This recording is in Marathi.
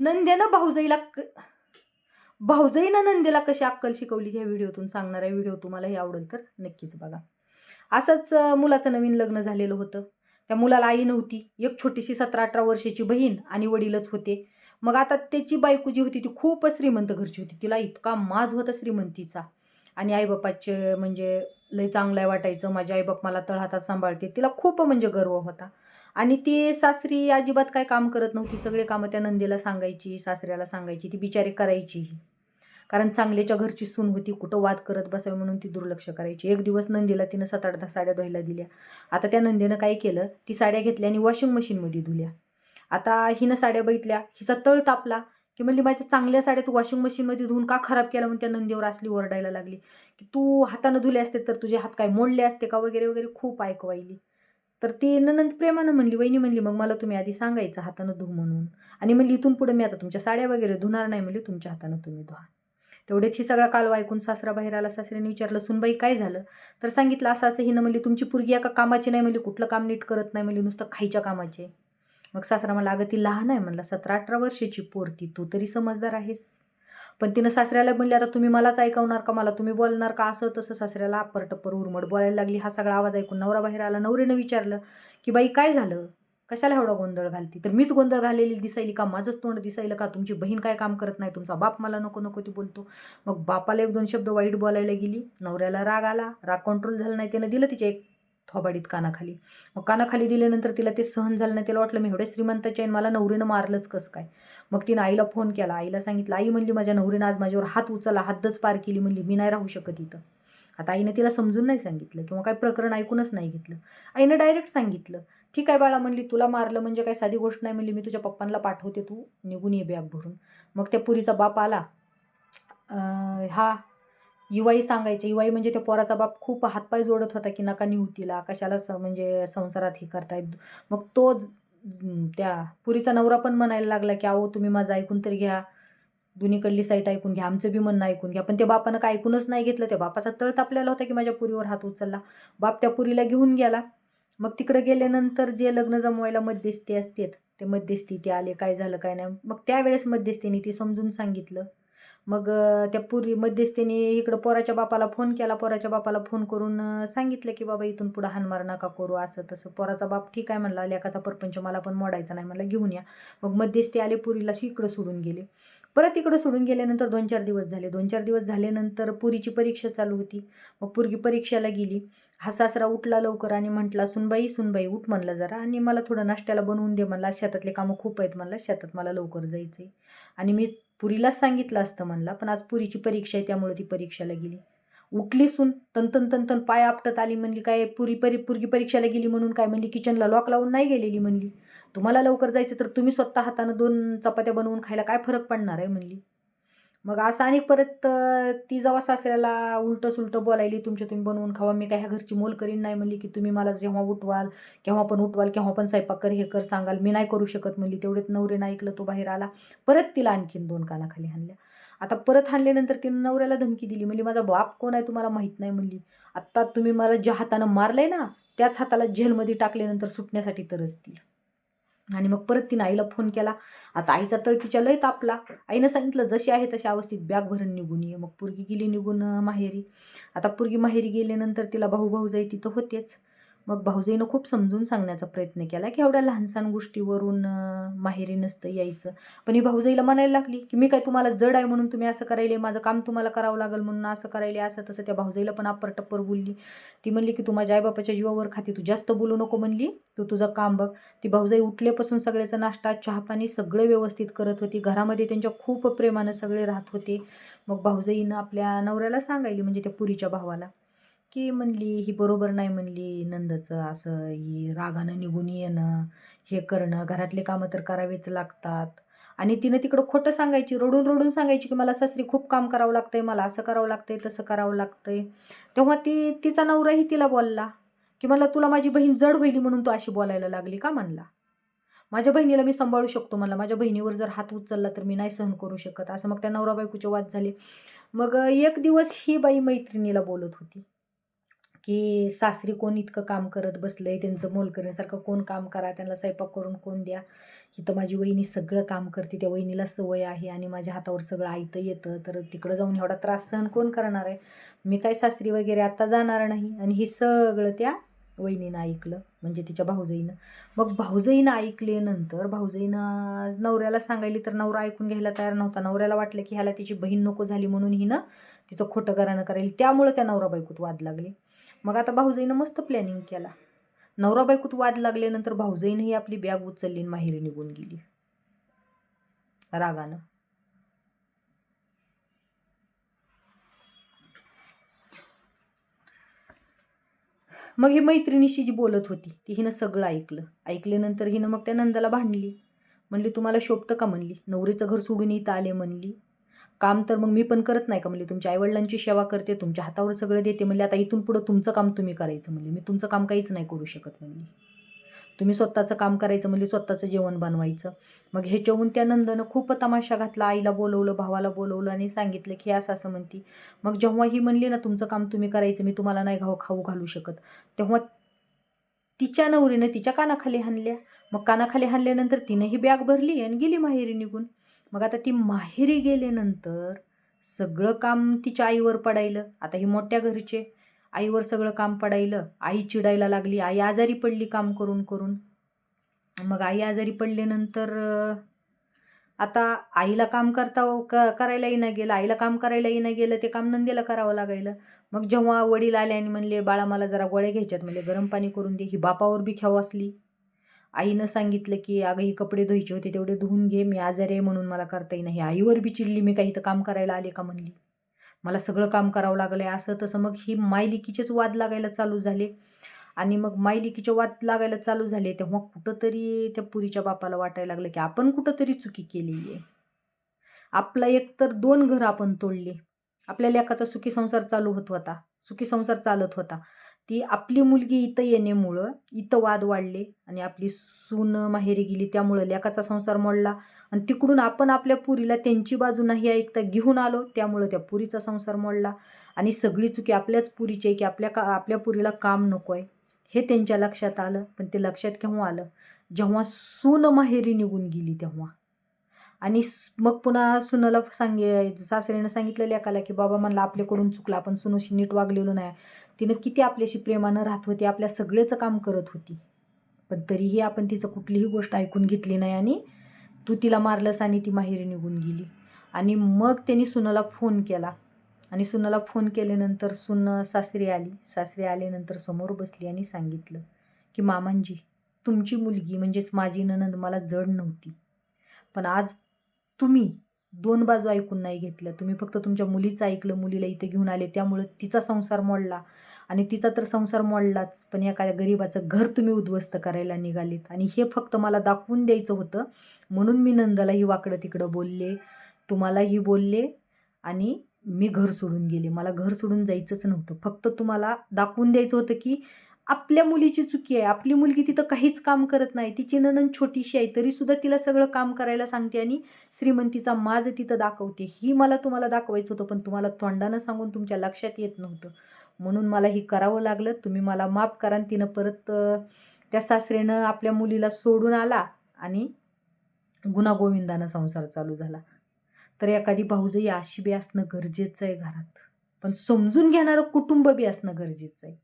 नंद्यानं भाऊजाईला क भाऊजाईनं नंदेला कशी अक्कल शिकवली ह्या व्हिडिओतून सांगणारा व्हिडिओ तुम्हालाही आवडेल तर नक्कीच बघा. असंच मुलाचं नवीन लग्न झालेलं होतं. त्या मुलाला आई नव्हती. एक छोटीशी सतरा अठरा वर्षाची बहीण आणि वडीलच होते. मग आता त्याची बायको जी होती ती खूप श्रीमंत घरची होती. तिला इतका माज होता श्रीमंतीचा. आणि आईबापाचे म्हणजे लय चांगलं आहे वाटायचं. माझे आईबाप मला तळहातात सांभाळते. तिला खूप म्हणजे गर्व होता. आणि ती सासरी अजिबात काय काम करत नव्हती. सगळे कामं त्या नंदीला सांगायची सासऱ्याला सांगायची ती बिचारी करायची. कारण चांगल्याच्या घरची सून होती कुठं वाद करत बसावी म्हणून ती दुर्लक्ष करायची. एक दिवस नंदीला तिनं सात आठ दहा साड्या धुवायला दिल्या. आता त्या नंदीनं काय केलं ती साड्या घेतल्या आणि वॉशिंग मशीनमध्ये धुल्या. आता हिनं साड्या बघितल्या हिचा तळ तापला की म्हणली माझ्या चांगल्या साड्या तू वॉशिंग मशीनमध्ये धुवून का खराब केला? म्हणून त्या नंदीवर असली ओरडायला लागली की तू हातानं धुले असते तर तुझे हात काय मोडले असते का? वगैरे वगैरे खूप ऐकवायली तर ती ननंद प्रेमानं म्हणली वहिनी म्हणली मग मला तुम्ही आधी सांगायचं हातानं धु म्हणून. आणि म्हणली इथून पुढे मी आता तुमच्या साड्या वगैरे धुणार नाही म्हणली तुमच्या हातानं तुम्ही धुवा. तेवढ्यात ही सगळा कालवा ऐकून सासरा बाहेर आला सासऱ्याने विचारलं सुनबाई काय झालं? तर सांगितलं असं असं हिनं म्हणली तुमची पुरगी एका कामाची नाही म्हणली कुठलं काम नीट करत नाही म्हणली नुसतं खायच्या कामाचे. मग सासरा मला अगं ती लहान आहे म्हणला सतरा अठरा वर्षाची पोरती तू तरी समजदार आहेस. पण तिनं सासऱ्याला म्हणले आता तुम्ही मलाच ऐकवणार का? मला तुम्ही बोलणार का? असं तसं सासऱ्याला अप्पर टप्पर उरमट बोलायला लागली. हा सगळा आवाज ऐकून नवरा बाहेर आला. नवरीनं विचारलं की बाई काय झालं? कशाला एवढा गोंधळ घालती? तर मीच गोंधळ घालेली दिसायली का? माझंच तोंड दिसायलं का? तुमची बहीण काय काम करत नाही? तुमचा बाप मला नको नको ती बोलतो. मग बापाला एक दोन शब्द वाईट बोलायला गेली. नवऱ्याला राग आला. राग कंट्रोल झाला नाही. त्यानं दिलं तिच्या एक थोबाडीत कानाखाली. मग कानाखाली दिल्यानंतर तिला ते सहन झालं नाही. तिला वाटलं मी एवढ्या श्रीमंताची आहे मला नवरीनं मारलंच कसं काय? मग तिनं आईला फोन केला. आईला सांगितलं आई म्हणली माझ्या नवरीनं आज माझ्यावर हात उचलला हातच पार केली म्हणली. मी नाही राहू शकत इथं. आता आईनं तिला समजून नाही सांगितलं किंवा काय प्रकरण ऐकूनच नाही घेतलं. आईनं डायरेक्ट सांगितलं ठीक आहे बाळा म्हणली तुला मारलं म्हणजे काय साधी गोष्ट नाही म्हणली. मी तुझ्या पप्पांना पाठवते तू निघून ये बॅग भरून. मग त्या पुरीचा बाप आला. हा युवाई सांगायचे. युवाई म्हणजे त्या पोराचा बाप खूप हातपाय जोडत होता की नका निहुतीला तिला. कशाला स म्हणजे संसारात हे करतायत. मग तो त्या पुरीचा नवरा पण म्हणायला लागला की अहो तुम्ही माझं ऐकून तरी घ्या. दोन्हीकडली साईट ऐकून घ्या. आमचं बी म्हणणं ऐकून घ्या. पण त्या बापानं काय ऐकूनच नाही घेतलं. त्या बापाचा तळत आपल्याला होता की माझ्या पुरीवर हात उचलला. बाप त्या पुरीला घेऊन गेला. मग तिकडे गेल्यानंतर जे लग्न जमवायला मध्यस्थी असतात ते मध्यस्थी ते आले. काय झालं काय नाही. मग त्यावेळेस मध्यस्थीने ती समजून सांगितलं. मग त्या पुरी मध्यस्थीने इकडं पोराच्या बापाला फोन केला. पोराच्या बापाला फोन करून सांगितलं की बाबा इथून पुढं हानमार नका करू असं तसं. पोराचा बाप ठीक आहे म्हणला. लेकाचा परपंच मला पण मोडायचा नाही म्हणला. घेऊन या. मग मध्यस्थी आले पुरीला इकडं सोडून गेले. परत इकडं सोडून गेल्यानंतर दोन चार दिवस झाले. दोन चार दिवस झाल्यानंतर पुरीची परीक्षा चालू होती. मग पुरगी परीक्षेला गेली. हा सासरा उठला लवकर आणि म्हटला सुनबाई सुनबाई उठ म्हणलं जरा. आणि मला थोडं नाश्त्याला बनवून दे म्हणला. शेतातले कामं खूप आहेत म्हणला. शेतात मला लवकर जायचं आहे आणि मी पुरीलाच सांगितलं असतं म्हणला पण आज पुरीची परीक्षा आहे त्यामुळे ती परीक्षेला गेली. उठली सून तंतन तंतन पाय आपटत आली म्हणली काय पुरी परी पुरगी परीक्षेला गेली म्हणून काय म्हणली? किचनला लॉक लावून नाही गेलेली म्हणली. तुम्हाला लवकर जायचं तर तुम्ही स्वतः हातानं दोन चपात्या बनवून खायला काय फरक पडणार आहे? म्हणली. मग असं आणि परत ती जेव्हा सासऱ्याला उलटं सुलटं बोलायली तुमच्या तुम्ही बनवून खावा मी काय ह्या घरची मोल करीन नाही म्हणली की तुम्ही मला जेव्हा उठवाल केव्हा पण उठवाल केव्हा पण स्वयंपाक कर हे कर सांगाल मी नाही करू शकत म्हणली. तेवढेच नवरेनं ऐकलं तो बाहेर आला. परत तिला आणखीन दोन कानाखाली हाणल्या. आता परत हाणल्यानंतर तिनं नवऱ्याला धमकी दिली म्हणली माझा बाप कोण आहे तुम्हाला माहीत नाही म्हणली. आत्ता तुम्ही मला ज्या हातानं मारलंय ना त्याच हाताला जेलमध्ये टाकल्यानंतर सुटण्यासाठी तरच ती. आणि मग परत तिनं आईला फोन केला. आता आईचा तळ तिच्या लय तापला आईनं सांगितलं जशी आहे तशी अवस्थेत बॅग भरून निघून ये. मग पुरगी गेली निघून माहेरी. आता पुरगी माहेरी गेल्यानंतर तिला भाऊ भाऊ जाई तिथं होतेच. मग भाऊजीनं खूप समजून सांगण्याचा प्रयत्न केला की एवढ्या लहानसहान गोष्टीवरून माहेरी नसतं यायचं. पण ही भाऊजाईला म्हणायला लागली की मी काय तुम्हाला जड आहे म्हणून तुम्ही असं करायले माझं काम तुम्हाला करावं लागेल म्हणून असं करायले असं तसं. त्या भाऊजाईला पण अप्पर टप्पर बोलली. ती म्हणली की तू माझ्या आईबापाच्या जीवावर खाती तू जास्त बोलू नको म्हणली. तू तुझं काम बघ. ती भाऊजाई उठल्यापासून सगळ्याचा नाश्ता चहापाणी सगळं व्यवस्थित करत होती. घरामध्ये त्यांच्या खूप प्रेमानं सगळे राहत होते. मग भाऊजाईनं आपल्या नवऱ्याला सांगायली म्हणजे त्या पुरीच्या भावाला. की म्हणली ही बरोबर नाही म्हणली नंदचं असं ही रागानं निघून येणं हे करणं घरातले कामं तर करावेच लागतात. आणि तिनं तिकडं खोटं सांगायची रडून रडून सांगायची की मला सासरी खूप काम करावं लागतंय मला असं करावं लागतंय तसं करावं लागतंय. तेव्हा ती तिचा नवराही तिला बोलला की मला तुला माझी बहीण जड होईल म्हणून तू अशी बोलायला लागली का? म्हणला. माझ्या बहिणीला मी सांभाळू शकतो मला माझ्या बहिणीवर जर हात उचलला तर मी नाही सहन करू शकत. असं मग त्या नवरा बायकोचे वाद झाले. मग एक दिवस ही बाई मैत्रिणीला बोलत होती. की सासरी कोण इतकं काम करत बसलंय त्यांचं मोल करण्यासारखं कोण काम करा त्यांना स्वयंपाक करून कोण द्या. इथं माझी वहिनी सगळं काम करते त्या वहिनीला सवय आहे आणि माझ्या हातावर सगळं आयतं येतं तर तिकडं जाऊन एवढा त्रास सहन कोण करणार आहे? मी काय सासरी वगैरे आता जाणार नाही आणि हे सगळं त्या वहिनीनं ऐकलं म्हणजे तिच्या भाऊजाईनं. मग भाऊजाईनं ऐकल्यानंतर भाऊजाईनं नवऱ्याला सांगायली तर नवरा ऐकून घ्यायला तयार नव्हता. नवऱ्याला वाटलं की ह्याला तिची बहीण नको झाली म्हणून हिनं तिचं खोटं गाराणं करायला. त्यामुळं त्या नवरा बायकोत वाद लागले. मग आता भाऊजाईनं मस्त प्लॅनिंग केला. नवरा बायकोत वाद लागल्यानंतर भाऊजाईनंही आपली बॅग उचलली आणि माहेरी निघून गेली. रागानं. मग ही मैत्रिणीशी जी बोलत होती ती हिनं सगळं ऐकलं. ऐकल्यानंतर हिनं मग त्या नंदाला भांडली. म्हणली तुम्हाला शोभतं का? म्हणली. नवरीचं घर सोडून इथं आले. म्हणली. काम तर मग मी पण करत नाही का? म्हणली. तुमच्या आईवडिलांची सेवा करते तुमच्या हातावर सगळं देते. म्हणले आता इथून पुढं तुमचं काम तुम्ही करायचं. म्हणली. मी तुमचं काम काहीच नाही करू शकत. म्हणली. तुम्ही स्वतःचं काम करायचं म्हणजे स्वतःचं जेवण बनवायचं. मग ह्याच्याहून त्या नंदनं खूप तमाशा घातला आईला बोलवलं भावाला बोलवलं आणि सांगितलं की असं असं म्हणती. मग जेव्हा ही म्हणली ना तुमचं काम तुम्ही करायचं मी तुम्हाला नाही घाव खाऊ घालू शकत. तेव्हा तिच्या नवरीनं तिच्या कानाखाली हाणल्या. मग कानाखाली हाणल्यानंतर तिनं ही बॅग भरली आणि गेली माहेरी निघून. मग आता ती माहेरी गेल्यानंतर सगळं काम तिच्या आईवर पडायलं. आता ही मोठ्या घरचे आईवर सगळं काम पडायलं आई चिडायला लागली आई आजारी पडली काम करून करून. मग आई आजारी पडल्यानंतर आता आईला काम करता क करायलाही नाही गेलं आईला काम करायलाही नाही गेलं ते काम नंदेला करावं लागायलं. मग जेव्हा वडील आले आणि म्हणले बाळा मला जरा गोळ्या घ्यायच्यात म्हणले गरम पाणी करून दे. ही बापावर बी ख्याव असली. आईनं सांगितलं की अगं ही कपडे धुवायचे होते तेवढे धुवून घे मी आजारी आहे म्हणून मला करता येईना. ही आईवर बी चिडली मी काही इथं काम करायला आले का? म्हणली. मला सगळं काम करावं लागलं आहे असं तसं मग ही मायलिकीचेच वाद लागायला चालू झाले. आणि मग मायलिकीचे वाद लागायला चालू झाले तेव्हा कुठंतरी त्या पुरीच्या बापाला वाटायला लागलं की आपण कुठंतरी चुकी केलेली आहे आपला एक तर दोन घरं आपण तोडली. आपल्या लेकाचा सुखी संसार चालू होत होता सुखी संसार चालत होता. ती आपली मुलगी इथं येण्यामुळं इथं वाद वाढले आणि आपली सून माहेरी गेली त्यामुळं लेकाचा संसार मोडला आणि तिकडून आपण आपल्या पुरीला त्यांची बाजू नाही ऐकता घेऊन आलो त्यामुळं त्या पुरीचा संसार मोडला. आणि सगळी चुकी आपल्याच पुरीची आहे की आपल्या का आपल्या पुरीला काम नको आहे. हे त्यांच्या लक्षात आलं पण ते लक्षात केव्हा आलं? जेव्हा सून माहेरी निघून गेली तेव्हा. आणि मग पुन्हा सुनाला सांगे सासऱ्यानं सांगितलं एकाला की बाबा म्हणला आपल्याकडून चुकलं आपण सुनूशी नीट वागलेलो नाही. तिनं किती आपल्याशी प्रेमानं राहत होती आपल्या सगळेचं काम करत होती. पण तरीही आपण तिचं कुठलीही गोष्ट ऐकून घेतली नाही आणि तू तिला मारलंस आणि ती माहेरी निघून गेली. आणि मग त्यांनी सुनाला फोन केला. आणि सुनाला फोन केल्यानंतर सुन सासरी आली. सासरी आल्यानंतर समोर बसली आणि सांगितलं की मामांजी तुमची मुलगी म्हणजेच माझी ननंद मला जड नव्हती. पण आज तुम्ही दोन बाजू ऐकून नाही घेतलं. तुम्ही फक्त तुमच्या मुलीचं ऐकलं मुलीला इथे घेऊन आले. त्यामुळं तिचा संसार मोडला. आणि तिचा तर संसार मोडलाच. पण एखाद्या गरीबाचं घर तुम्ही उद्ध्वस्त करायला निघालेत. आणि हे फक्त मला दाखवून द्यायचं होतं. म्हणून मी नंदालाही वाकडं तिकडं बोलले. तुम्हालाही बोलले. आणि मी घर सोडून गेले. मला घर सोडून जायचंच नव्हतं. फक्त तुम्हाला दाखवून द्यायचं होतं की आपल्या मुलीची चुकी आहे. आपली मुलगी तिथं काहीच काम करत नाही. तिची ननन छोटीशी आहे. तरीसुद्धा तिला सगळं काम करायला सांगते आणि श्रीमंतीचा माज तिथं दाखवते. ही मला तुम्हाला दाखवायचं होतं पण तुम्हाला तोंडानं सांगून तुमच्या लक्षात येत नव्हतं. म्हणून मला ही करावं लागलं. तुम्ही मला माफ करा तिनं परत त्या सासरेनं आपल्या मुलीला सोडून आला आणि गुणागोविंदानं संसार चालू झाला. तर एखादी भाऊजई अशी बी असणं गरजेचं आहे घरात. पण समजून घेणारं कुटुंब बी असणं गरजेचं आहे.